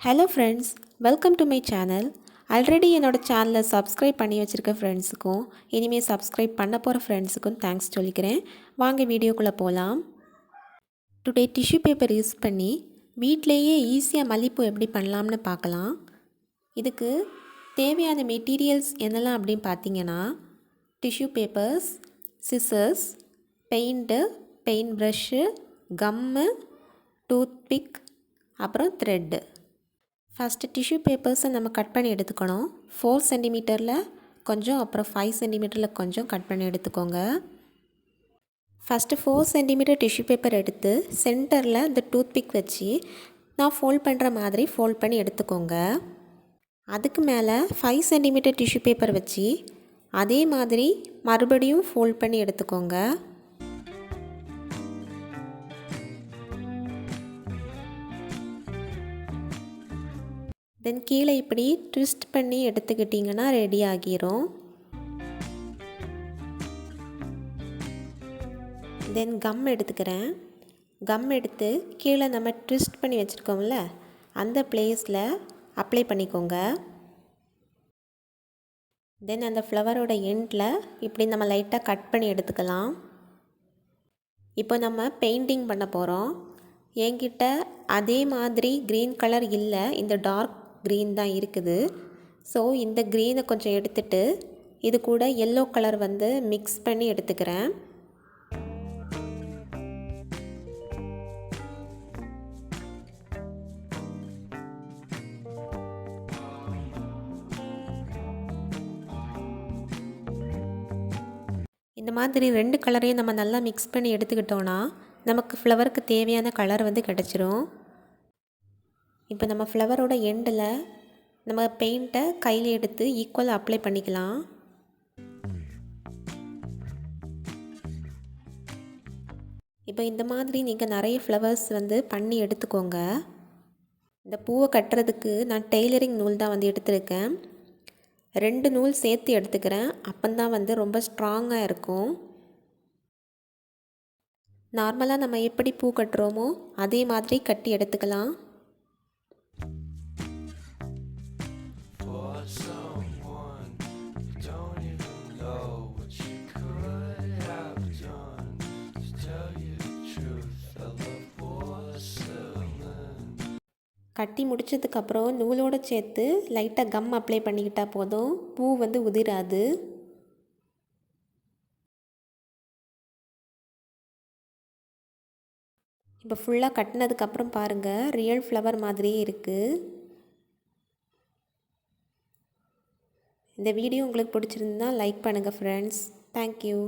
Hello friends welcome to my channel already என்னோடய சேனலை subscribe பண்ணி வச்சுருக்க ஃப்ரெண்ட்ஸுக்கும் இனிமேல் சப்ஸ்கிரைப் பண்ண போகிற ஃப்ரெண்ட்ஸுக்கும் தேங்க்ஸ் சொல்லிக்கிறேன். வாங்க வீடியோக்குள்ளே போகலாம் டுடே டிஷ்யூ பேப்பர் யூஸ் பண்ணி வீட்டிலேயே ஈஸியாக மல்லிப்பூ எப்படி பண்ணலாம்னு பார்க்கலாம். இதுக்கு தேவையான மெட்டீரியல்ஸ் என்னெல்லாம் அப்படின்னு பார்த்தீங்கன்னா tissue papers scissors paint paint brush gum toothpick அப்புறம் த்ரெட்டு ஃபஸ்ட்டு டிஷ்யூ பேப்பர்ஸை நம்ம கட் பண்ணி எடுத்துக்கணும். ஃபோர் சென்டிமீட்டரில் கொஞ்சம் அப்புறம் ஃபைவ் சென்டிமீட்டரில் கொஞ்சம் கட் பண்ணி எடுத்துக்கோங்க. First four centimeter tissue paper எடுத்து சென்டரில் இந்த டூத்பிக் வச்சு நான் ஃபோல்ட் பண்ணுற மாதிரி ஃபோல்ட் பண்ணி எடுத்துக்கோங்க. அதுக்கு மேலே ஃபைவ் சென்டிமீட்டர் டிஷ்யூ பேப்பர் வச்சு அதே மாதிரி மறுபடியும் ஃபோல்ட் பண்ணி எடுத்துக்கோங்க. தென் கீழே இப்படி ட்விஸ்ட் பண்ணி எடுத்துக்கிட்டிங்கன்னா ரெடி ஆகிரும். தென் கம் எடுத்துக்கிறேன். கம் எடுத்து கீழே நம்ம ட்விஸ்ட் பண்ணி வச்சுருக்கோம்ல அந்த பிளேஸில் அப்ளை பண்ணிக்கோங்க. தென் அந்த ஃப்ளவரோட எண்டில் இப்படி நம்ம லைட்டாக கட் பண்ணி எடுத்துக்கலாம். இப்போ நம்ம பெயிண்டிங் பண்ண போகிறோம் என்கிட்ட அதே மாதிரி க்ரீன் கலர் இல்லை இந்த டார்க் க்ரீன் தான் இருக்குது. ஸோ இந்த க்ரீனை கொஞ்சம் எடுத்துட்டு இது கூட எல்லோ கலர் வந்து மிக்ஸ் பண்ணி எடுத்துக்கிறேன். இந்த மாதிரி ரெண்டு கலரையும் நம்ம நல்லா மிக்ஸ் பண்ணி எடுத்துக்கிட்டோன்னா நமக்கு ஃப்ளவருக்கு தேவையான கலர் வந்து கிடச்சிரும். இப்போ நம்ம ஃப்ளவரோட எண்டில் நம்ம பெயிண்ட்டை கையில் எடுத்து ஈக்குவல் அப்ளை பண்ணிக்கலாம். இப்போ இந்த மாதிரி நீங்கள் நிறைய ஃப்ளவர்ஸ் வந்து பண்ணி எடுத்துக்கோங்க. இந்த பூவை கட்டுறதுக்கு நான் டெய்லரிங் நூல் தான் வந்து எடுத்திருக்கேன். ரெண்டு நூல் சேர்த்து எடுத்துக்கிறேன். அப்போந்தான் வந்து ரொம்ப ஸ்ட்ராங்காக இருக்கும். நார்மலாக நம்ம எப்படி பூ கட்டுறோமோ அதே மாதிரி கட்டி எடுத்துக்கலாம். கட்டி முடித்ததுக்கப்புறம் நூலோடு சேர்த்து லைட்டாக கம் அப்ளை பண்ணிக்கிட்டால் போதும். பூ வந்து உதிராது. இப்போ ஃபுல்லாக கட்டினதுக்கப்புறம் பாருங்கள் ரியல் ஃப்ளவர் மாதிரியே இருக்குது இந்த வீடியோ உங்களுக்கு பிடிச்சிருந்தா லைக் பண்ணுங்கள் ஃப்ரெண்ட்ஸ் தேங்க்யூ